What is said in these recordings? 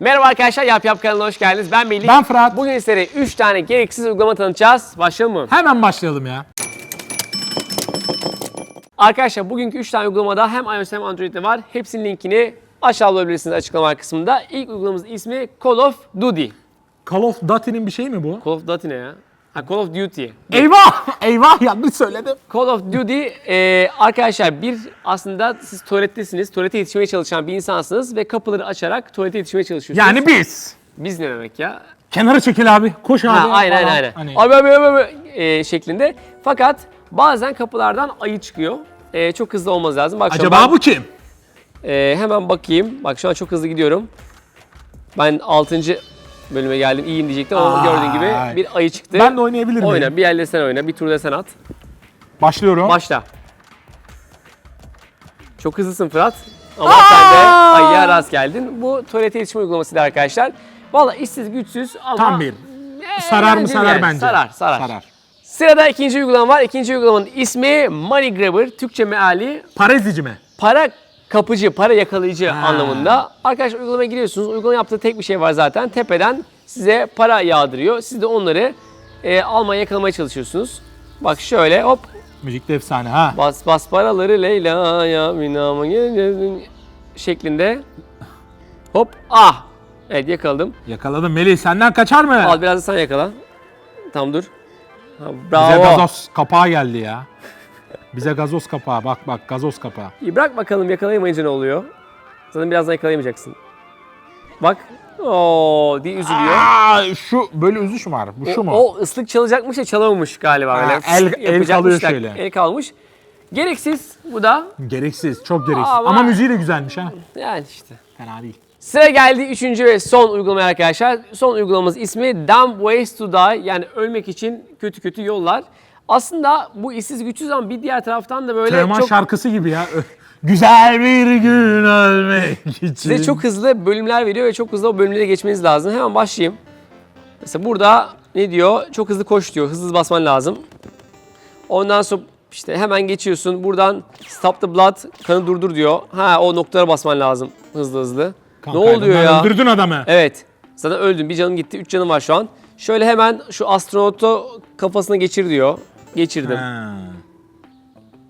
Merhaba arkadaşlar Yap Yap kanalına hoş geldiniz. Ben Melih. Ben Fırat. Bugün sizlere 3 tane gereksiz uygulama tanıtacağız. Başlayalım mı? Hemen başlayalım ya. Arkadaşlar bugünkü 3 tane uygulamada hem iOS hem Android'de var. Hepsinin linkini aşağı bulabilirsiniz açıklama kısmında. İlk uygulamamızın ismi Call of Duty. Call of Duty'nin bir şey mi bu? Call of Duty ne ya? Ha Call of Duty. Eyvah! Eyvah yanlış söyledim. Call of Duty e, arkadaşlar bir aslında siz tuvalettesiniz. Tuvalete yetişmeye çalışan bir insansınız ve kapıları açarak tuvalete yetişmeye çalışıyorsunuz. Yani biz. Biz ne demek ya? Kenara çekil abi. Koş abi. Ha, aynen falan. aynen. Hani Abi abi abi, abi e, şeklinde. Fakat bazen kapılardan ayı çıkıyor. E, çok hızlı olmamız lazım. Bak şu an acaba ben- bu kim? e, hemen bakayım. Bak şu an çok hızlı gidiyorum. Ben 6. bölüme geldim. İyiyim diyecektim ama Ay. gördüğün gibi bir ayı çıktı. Ben de oynayabilir miyim? Oyna. Bir elde sen oyna. Bir turda sen at. Başlıyorum. Başla. Çok hızlısın Fırat. Ama sen de ayıya rast geldin. Bu tuvalete yetişme uygulamasıydı arkadaşlar. Valla işsiz güçsüz ama... Tam bir. Sarar mı sarar bence. Sarar, sarar. Sarar. Sırada ikinci uygulama var. İkinci uygulamanın ismi Money Grabber. Türkçe meali Parezici mi? para kapıcı, para yakalayıcı Ha. anlamında. Arkadaşlar uygulamaya giriyorsunuz. Uygulama yaptığı tek bir şey var zaten. Tepeden size para yağdırıyor. Siz de onları e, almaya yakalamaya çalışıyorsunuz. Bak şöyle hop Müzik de efsane ha. bas bas paraları Leyla'ya minama geleceğiz şeklinde. Hop ah. Evet yakaladım. Yakaladım Melih senden kaçar mı? Al biraz da sen yakala. Tamam dur. Ha, Bize bravo. gazoz kapağı geldi ya. Bize gazoz kapağı bak bak gazoz kapağı. İyi bırak bakalım yakalayamayınca ne oluyor? Zaten birazdan yakalayamayacaksın. Bak. Oo diye üzülüyor. Aa, şu böyle üzüş mü var? Bu şu o, mu? o ıslık çalacakmış da çalamamış galiba. Ha, Böyle el- el yapacakmış kalıyor da şöyle. El kalmış. Gereksiz bu da. Gereksiz, çok gereksiz. Ama- Ama, müziği de güzelmiş ha. Yani işte. Fena değil. Sıra geldi üçüncü ve son uygulamaya arkadaşlar. Son uygulamamız ismi Dumb Ways to Die. Yani ölmek için kötü kötü yollar. Aslında bu işsiz güçsüz ama bir diğer taraftan da böyle Teoman çok şarkısı gibi ya. Güzel bir gün ölmek için. size çok hızlı bölümler veriyor ve çok hızlı o bölümlere geçmeniz lazım. Hemen başlayayım. Mesela burada ne diyor? Çok hızlı koş diyor. Hızlı basman lazım. Ondan sonra işte hemen geçiyorsun. Buradan stop the blood, kanı durdur diyor. Ha o noktalara basman lazım hızlı hızlı. Kan ne oluyor ya? Öldürdün adamı. Evet. Zaten öldün. Bir canım gitti. Üç canım var şu an. Şöyle hemen şu astronotu kafasına geçir diyor. Geçirdim. Ha.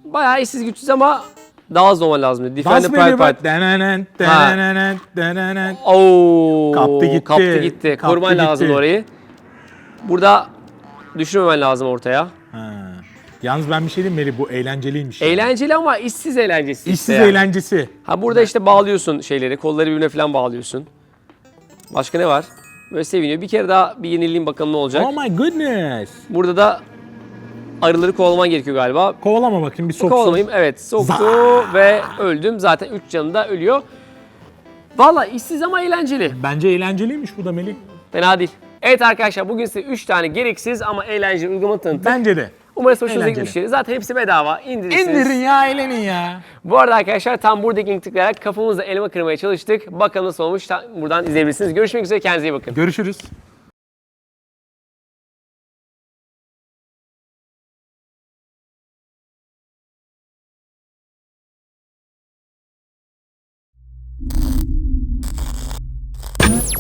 Bayağı işsiz güçsüz ama daha olman lazım. Defend the Pride bir bak? Part. Denenen, denenen, denenen. Oo, Kaptı gitti. Kaptı gitti. Kaptı Koruman gitti. lazım orayı. Burada düşürmemen lazım ortaya. Ha. Yalnız ben bir şey diyeyim Meri bu eğlenceliymiş. Eğlenceli ama işsiz eğlencesi. işte İşsiz yani. eğlencesi. Ha burada işte bağlıyorsun şeyleri. Kolları birbirine falan bağlıyorsun. Başka ne var? Böyle seviniyor. Bir kere daha bir yenileyim bakalım ne olacak. Oh my goodness. Burada da arıları kovalaman gerekiyor galiba. Kovalama bakayım bir soksun. Kovalamayayım. Evet soktu Za- ve öldüm. Zaten 3 canında ölüyor. Valla işsiz ama eğlenceli. Bence eğlenceliymiş bu da Melih. Fena değil. Evet arkadaşlar bugün size 3 tane gereksiz ama eğlenceli uygulama tanıttık. Bence de. Umarım hoşunuza Eğlenceli. gitmiştir. Zaten hepsi bedava. İndirirsiniz. İndirin ya eğlenin ya. Bu arada arkadaşlar tam buradaki link tıklayarak kafamızda elma kırmaya çalıştık. Bakalım nasıl olmuş. Buradan izleyebilirsiniz. Görüşmek üzere. Kendinize iyi bakın. Görüşürüz.